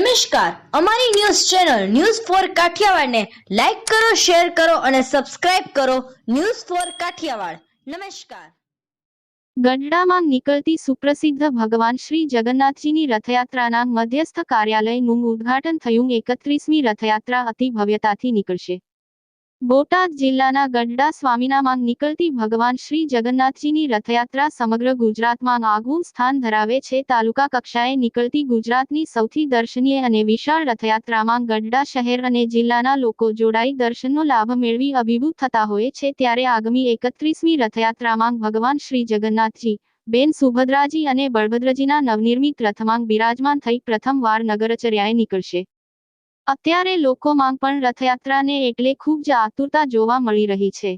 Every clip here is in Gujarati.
નમસ્કાર. અમારી ન્યૂઝ ચેનલ ન્યૂઝ ફોર કાઠિયાવાડને લાઈક કરો, શેર કરો અને સબસ્ક્રાઇબ કરો ન્યૂઝ ફોર કાઠિયાવાડ. નમસ્કાર. ગઢડામાં નીકળતી સુપ્રસિદ્ધ ભગવાન શ્રી જગન્નાથજીની રથયાત્રાના મધ્યસ્થ કાર્યાલયનું ઉદ્ઘાટન થયું. એકત્રીસમી રથયાત્રા અતિ ભવ્યતાથી નીકળશે. બોટાદ જિલ્લાના ગઢડા સ્વામીનામાં નીકળતી ભગવાન શ્રી જગન્નાથજીની રથયાત્રા સમગ્ર ગુજરાતમાં આગવું સ્થાન ધરાવે છે. તાલુકા કક્ષાએ નીકળતી ગુજરાતની સૌથી દર્શનીય અને વિશાળ રથયાત્રામાં ગઢડા શહેર અને જિલ્લાના લોકો જોડાઈ દર્શનનો લાભ મેળવી અભિભૂત થતા હોય છે. ત્યારે આગામી એકત્રીસમી રથયાત્રામાં ભગવાન શ્રી જગન્નાથજી, બેન સુભદ્રાજી અને બળભદ્રજીના નવનિર્મિત રથમાં બિરાજમાન થઈ પ્રથમવાર નગરચર્યાએ નીકળશે. અત્યારે લોકોમાં પણ રથયાત્રાને એટલે ખૂબ જ આતુરતા જોવા મળી રહી છે.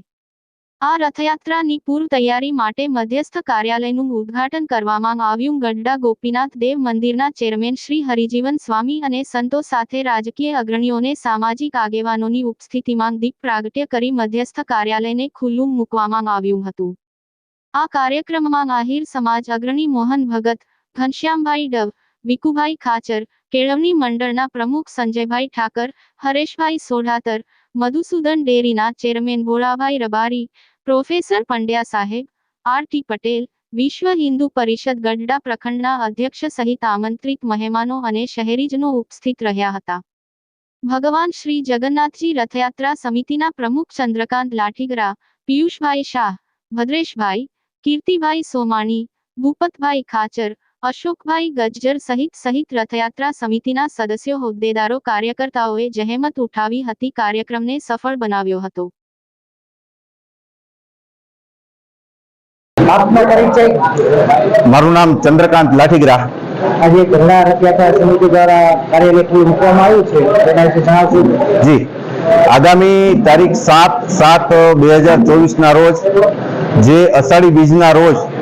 આ રથયાત્રાની પૂર્વ તૈયારી માટે મધ્યસ્થ કાર્યાલયનું ઉદ્ઘાટન કરવામાં આવ્યું. ગઢડા ગોપીનાથ દેવ મંદિરના ચેરમેન શ્રી હરિજીવન સ્વામી અને સંતો સાથે રાજકીય અગ્રણીઓને સામાજિક આગેવાનોની ઉપસ્થિતિમાં દીપ પ્રાગટ્ય કરી મધ્યસ્થ કાર્યાલયને ખુલ્લું મૂકવામાં આવ્યું હતું. આ કાર્યક્રમમાં આહિર સમાજ અગ્રણી મોહન ભગત, ઘનશ્યામભાઈ ડવ, વિકુભાઈ ખાચર કેળવણી મંડળના પ્રમુખ સંજયભાઈ ઠાકર, હરેશભાઈ સોઢાતર, મધુસૂદન ડેરીના ચેરમેન ભોળાભાઈ રબારી, પ્રોફેસર પંડ્યા સાહેબ આર ટી પટેલ, વિશ્વ હિન્દુ પરિષદ ગઢડા પ્રખંડના અધ્યક્ષ સહિત આમંત્રિત મહેમાનો અને શહેરીજનો ઉપસ્થિત રહ્યા હતા. ભગવાન શ્રી જગન્નાથજી રથયાત્રા સમિતિના પ્રમુખ ચંદ્રકાંત લાઠીગરા, પિયુષભાઈ શાહ, ભદ્રેશભાઈ, કીર્તિભાઈ સોમાણી, ભૂપતભાઈ ખાચર અશોકભાઈ ગજ્જર સહિત સહિત રથયાત્રા સમિતિના સદસ્યો હોદ્દેદારો કાર્યકર્તાઓએ જહેમત ઉઠાવી હતી કાર્યક્રમને સફળ બનાવ્યો હતો. મારું નામ ચંદ્રકાંત લાઠીગરા. આજે રથયાત્રા સમિતિ દ્વારા કાર્યાલય ખુલ્લું મૂકવામાં આવ્યું છે તેના વિશે જણાવશો? જી. આગામી તારીખ સાત સાત બે હજાર ચોવીસ ના રોજ જે અષાઢી બીજના રોજ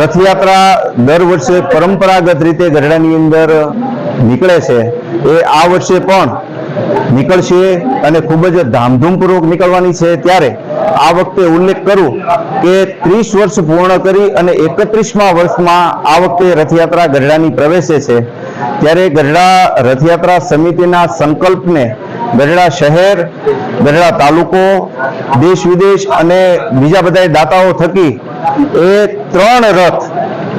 રથયાત્રા દર વર્ષે પરંપરાગત રીતે ગઢડાની અંદર નીકળે છે. એ આ વર્ષે પણ નીકળશે અને ખૂબ જ ધામધૂમપૂર્વક નીકળવાની છે. ત્યારે આ વખતે ઉલ્લેખ કરું કે ત્રીસ વર્ષ પૂર્ણ કરી અને એકત્રીસમા વર્ષમાં આ વખતે રથયાત્રા ગઢડાની પ્રવેશે છે. ત્યારે ગઢડા રથયાત્રા સમિતિના સંકલ્પને ગઢડા શહેર, ગઢડા તાલુકો, દેશ વિદેશ અને બીજા બધા દાતાઓ થકી એ ત્રણ રથ,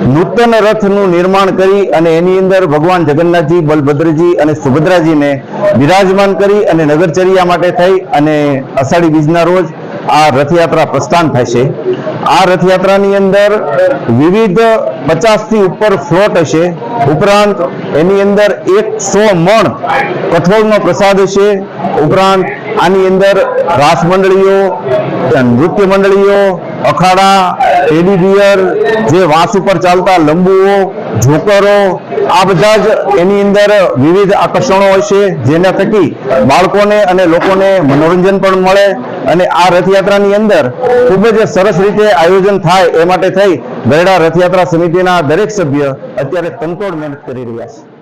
નૂતન રથનું નિર્માણ કરી અને એની અંદર ભગવાન જગન્નાથજી, બલભદ્રજી અને સુભદ્રાજીને બિરાજમાન કરી અને નગરચર્યા માટે થઈ અને અષાઢી બીજના રોજ આ રથયાત્રા પ્રસ્થાન થશે આ રથયાત્રાની અંદર વિવિધ પચાસથી ઉપર ફ્લોટ હશે. ઉપરાંત એની અંદર એકસો મણ કઠોળનો પ્રસાદ હશે. ઉપરાંત આની અંદર રાસ મંડળીઓ નૃત્ય મંડળીઓ અખાડા ટેડીબિયર જે વાંસ ઉપર ચાલતા લંબુઓ, ઝોકરો, આ બધા જ એની અંદર વિવિધ આકર્ષણો હશે જેના થકી બાળકોને અને લોકોને મનોરંજન પણ મળે અને આ રથયાત્રાની અંદર ખૂબ જ સરસ રીતે આયોજન થાય એ માટે થઈ ગરડા રથયાત્રા સમિતિના દરેક સભ્ય અત્યારે તનતોડ મહેનત કરી રહ્યા છે.